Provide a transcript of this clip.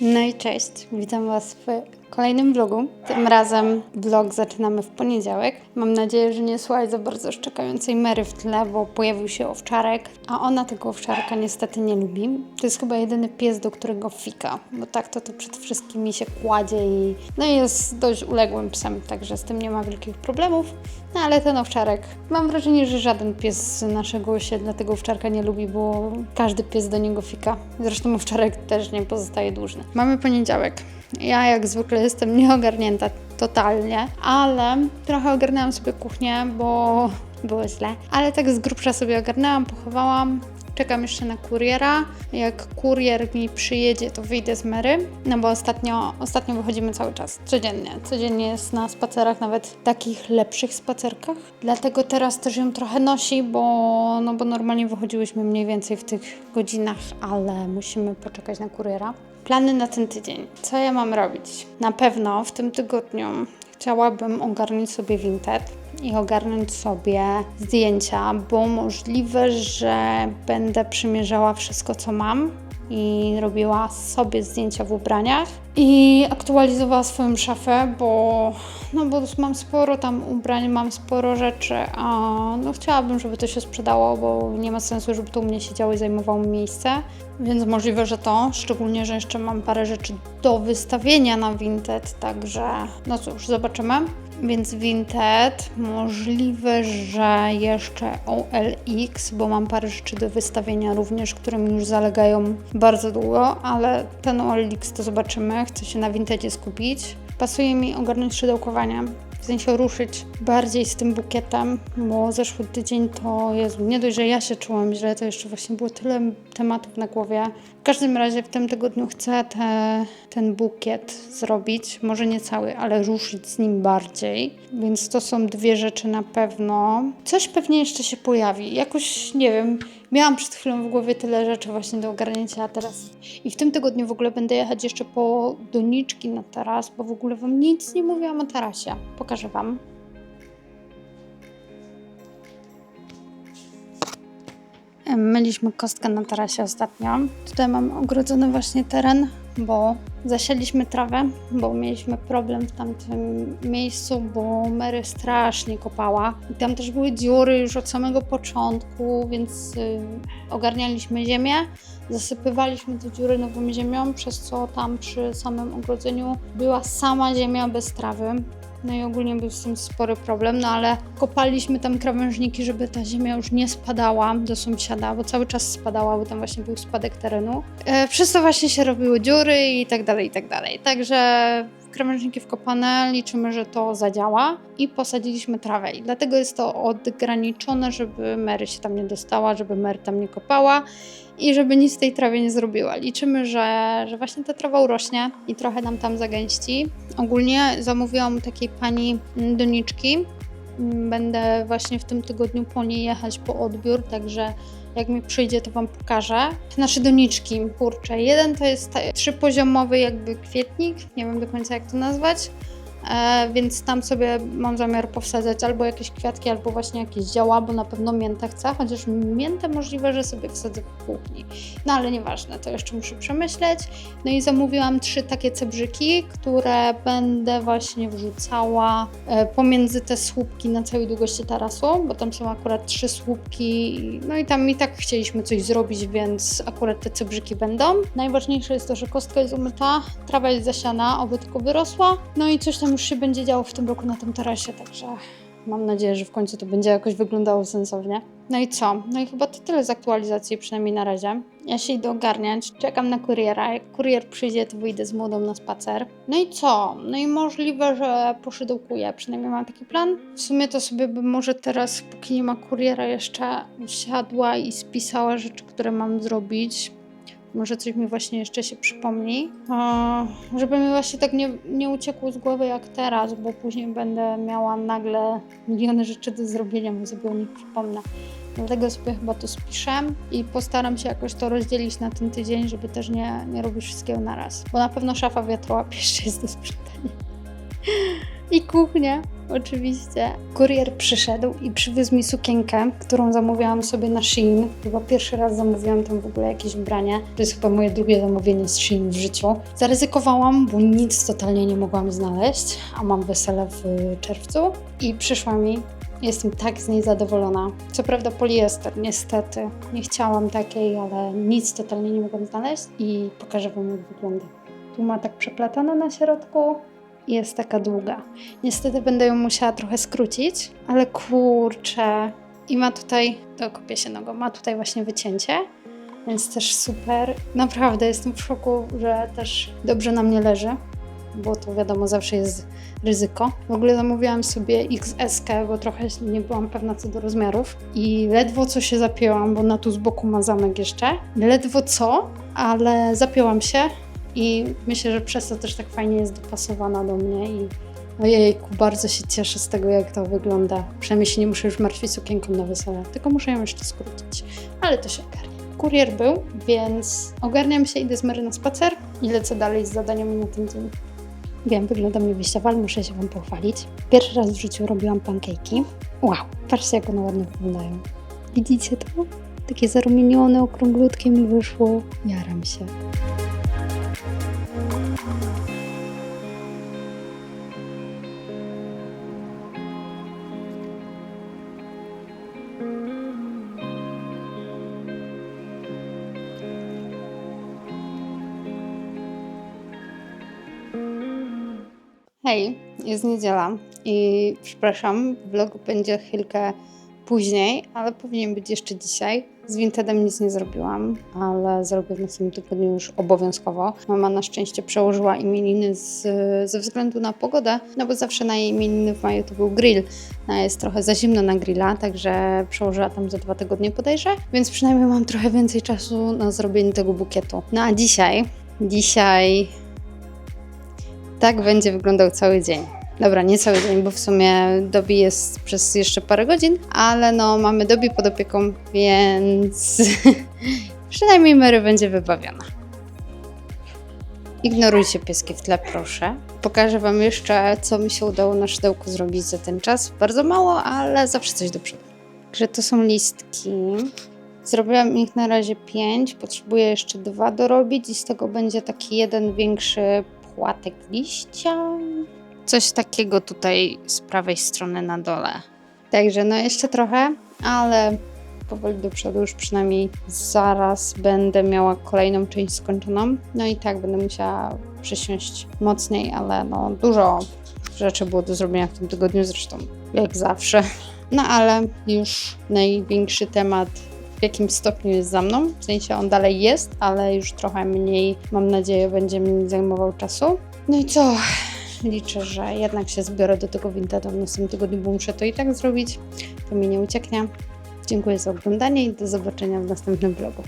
No i cześć, witam Was w kolejnym vlogu. Tym razem vlog zaczynamy w poniedziałek. Mam nadzieję, że nie słuchaj za bardzo szczekającej Mary w tle, bo pojawił się owczarek, a ona tego owczarka niestety nie lubi. To jest chyba jedyny pies, do którego fika, bo tak to, to przed wszystkimi się kładzie i no jest dość uległym psem, także z tym nie ma wielkich problemów. No ale ten owczarek, mam wrażenie, że żaden pies z naszego osiedla tego owczarka nie lubi, bo każdy pies do niego fika. Zresztą owczarek też nie pozostaje dłużny. Mamy poniedziałek. Ja jak zwykle jestem nieogarnięta totalnie, ale trochę ogarnęłam sobie kuchnię, bo było źle. Ale tak z grubsza sobie ogarnęłam, pochowałam. Czekam jeszcze na kuriera. Jak kurier mi przyjedzie, to wyjdę z Mary. No bo ostatnio, ostatnio wychodzimy cały czas, codziennie. Codziennie jest na spacerach, nawet takich lepszych spacerkach. Dlatego teraz też ją trochę nosi, bo, no bo normalnie wychodziłyśmy mniej więcej w tych godzinach, ale musimy poczekać na kuriera. Plany na ten tydzień. Co ja mam robić? Na pewno w tym tygodniu chciałabym ogarnąć sobie Vinted i ogarnąć sobie zdjęcia, bo możliwe, że będę przymierzała wszystko, co mam i robiła sobie zdjęcia w ubraniach i aktualizowała swoją szafę, bo, no bo mam sporo tam ubrań, mam sporo rzeczy, a no chciałabym, żeby to się sprzedało, bo nie ma sensu, żeby to u mnie siedziało i zajmowało mi miejsce, więc możliwe, że to, szczególnie, że jeszcze mam parę rzeczy do wystawienia na Vinted, także no cóż, zobaczymy. Więc Vinted, możliwe, że jeszcze OLX, bo mam parę rzeczy do wystawienia również, które mi już zalegają bardzo długo, ale ten OLX to zobaczymy. Chcę się na Vintedzie skupić. Pasuje mi ogarnąć szydełkowanie, w sensie ruszyć bardziej z tym bukietem, bo zeszły tydzień to, Jezu, nie dość, że ja się czułam źle, to jeszcze właśnie było tyle tematów na głowie. W każdym razie w tym tygodniu chcę te, ten bukiet zrobić, może nie cały, ale ruszyć z nim bardziej, więc to są dwie rzeczy na pewno. Coś pewnie jeszcze się pojawi, jakoś, nie wiem, miałam przed chwilą w głowie tyle rzeczy właśnie do ogarnięcia, teraz... I w tym tygodniu w ogóle będę jechać jeszcze po doniczki na taras, bo w ogóle Wam nic nie mówiłam o tarasie. Pokażę Wam. Myliśmy kostkę na tarasie ostatnio. Tutaj mam ogrodzony właśnie teren, bo zasialiśmy trawę, bo mieliśmy problem w tamtym miejscu, bo Mary strasznie kopała. I tam też były dziury już od samego początku, więc y, ogarnialiśmy ziemię, zasypywaliśmy te dziury nową ziemią, przez co tam przy samym ogrodzeniu była sama ziemia bez trawy. No i ogólnie był z tym spory problem, no ale kopaliśmy tam krawężniki, żeby ta ziemia już nie spadała do sąsiada, bo cały czas spadała, bo tam właśnie był spadek terenu. E, przez to właśnie się robiły dziury i tak dalej, i tak dalej. Także krawężniki wkopane, liczymy, że to zadziała i posadziliśmy trawę. I dlatego jest to odgraniczone, żeby Mary się tam nie dostała, żeby Mary tam nie kopała i żeby nic z tej trawie nie zrobiła. Liczymy, że, że właśnie ta trawa urośnie i trochę nam tam zagęści. Ogólnie zamówiłam takiej pani doniczki. Będę właśnie w tym tygodniu po niej jechać po odbiór, także jak mi przyjdzie, to Wam pokażę. Nasze doniczki, kurczę, jeden to jest trzypoziomowy jakby kwietnik, nie wiem do końca jak to nazwać, więc tam sobie mam zamiar powsadzać albo jakieś kwiatki, albo właśnie jakieś zioła, bo na pewno miętę chcę, chociaż miętę możliwe, że sobie wsadzę w kuchni. No ale nieważne, to jeszcze muszę przemyśleć. No i zamówiłam trzy takie cebrzyki, które będę właśnie wrzucała e, pomiędzy te słupki na całej długości tarasu, bo tam są akurat trzy słupki. No i tam i tak chcieliśmy coś zrobić, więc akurat te cebrzyki będą. Najważniejsze jest to, że kostka jest umyta, trawa jest zasiana, oby tylko wyrosła. No i coś tam już się będzie działo w tym roku na tym tarasie, także mam nadzieję, że w końcu to będzie jakoś wyglądało sensownie. No i co? No i chyba to tyle z aktualizacji, przynajmniej na razie. Ja się idę ogarniać, czekam na kuriera. Jak kurier przyjdzie, to wyjdę z młodą na spacer. No i co? No i możliwe, że poszydełkuję, przynajmniej mam taki plan. W sumie to sobie bym może teraz, póki nie ma kuriera, jeszcze usiadła i spisała rzeczy, które mam zrobić. Może coś mi właśnie jeszcze się przypomni. Żeby mi właśnie tak nie, nie uciekło z głowy jak teraz, bo później będę miała nagle miliony rzeczy do zrobienia, bo sobie o nich przypomnę. Dlatego sobie chyba to spiszę i postaram się jakoś to rozdzielić na ten tydzień, żeby też nie, nie robić wszystkiego na raz. Bo na pewno szafa wiatrołap jeszcze jest do sprzątania. I kuchnia, oczywiście. Kurier przyszedł i przywiózł mi sukienkę, którą zamówiłam sobie na Shein. Chyba pierwszy raz zamówiłam tam w ogóle jakieś ubranie. To jest chyba moje drugie zamówienie z Shein w życiu. Zaryzykowałam, bo nic totalnie nie mogłam znaleźć, a mam wesele w czerwcu. I przyszła mi Jestem tak z niej zadowolona. Co prawda poliester, niestety. Nie chciałam takiej, ale nic totalnie nie mogłam znaleźć i pokażę Wam jak wygląda. Tu ma tak przeplatane na środku jest taka długa. Niestety będę ją musiała trochę skrócić, ale kurczę. I ma tutaj, to kopię się nogą, ma tutaj właśnie wycięcie, więc też super. Naprawdę jestem w szoku, że też dobrze na mnie leży, bo to wiadomo, zawsze jest ryzyko. W ogóle zamówiłam sobie XS, bo trochę nie byłam pewna co do rozmiarów i ledwo co się zapięłam, bo na tu z boku ma zamek jeszcze. Ledwo co, ale zapięłam się i myślę, że przez to też tak fajnie jest dopasowana do mnie i ojejku, bardzo się cieszę z tego, jak to wygląda. Przynajmniej się nie muszę już martwić sukienką na wesele, tylko muszę ją jeszcze skrócić. Ale to się ogarnie. Kurier był, więc ogarniam się, idę z Mary na spacer i lecę dalej z zadaniami na ten dzień. Wiem, wyglądam niewyjściowo, ale muszę się Wam pochwalić. Pierwszy raz w życiu robiłam pancake'i. Wow, patrzcie jak one ładnie wyglądają. Widzicie to? Takie zarumienione, okrąglutkie mi wyszło. Jaram się. Hej, jest niedziela i przepraszam, vlog będzie chwilkę później, ale powinien być jeszcze dzisiaj. Z Wintedem nic nie zrobiłam, ale zrobię w następnym tygodniu już obowiązkowo. Mama na szczęście przełożyła imieniny z, ze względu na pogodę, no bo zawsze na jej imieniny w maju to był grill. No, jest trochę za zimno na grilla, także przełożyła tam za dwa tygodnie podejrzę, więc przynajmniej mam trochę więcej czasu na zrobienie tego bukietu. No a dzisiaj, dzisiaj tak będzie wyglądał cały dzień. Dobra, nie cały dzień, bo w sumie Dobi jest przez jeszcze parę godzin, ale no mamy Dobi pod opieką, więc przynajmniej Mary będzie wybawiona. Ignorujcie pieski w tle, proszę. Pokażę Wam jeszcze, co mi się udało na szydełku zrobić za ten czas. Bardzo mało, ale zawsze coś do przodu. Także to są listki. Zrobiłam ich na razie pięć, potrzebuję jeszcze dwa dorobić i z tego będzie taki jeden większy płatek liścia. Coś takiego tutaj z prawej strony na dole. Także no jeszcze trochę, ale powoli do przodu już przynajmniej zaraz będę miała kolejną część skończoną. No i tak będę musiała przysiąść mocniej, ale no dużo rzeczy było do zrobienia w tym tygodniu, zresztą jak zawsze. No ale już największy temat w jakim stopniu jest za mną. W sensie on dalej jest, ale już trochę mniej, mam nadzieję, będzie mi zajmował czasu. No i co? Liczę, że jednak się zbiorę do tego Vintada w następnym tygodniu, bo muszę to i tak zrobić. To mi nie ucieknie. Dziękuję za oglądanie i do zobaczenia w następnym vlogu.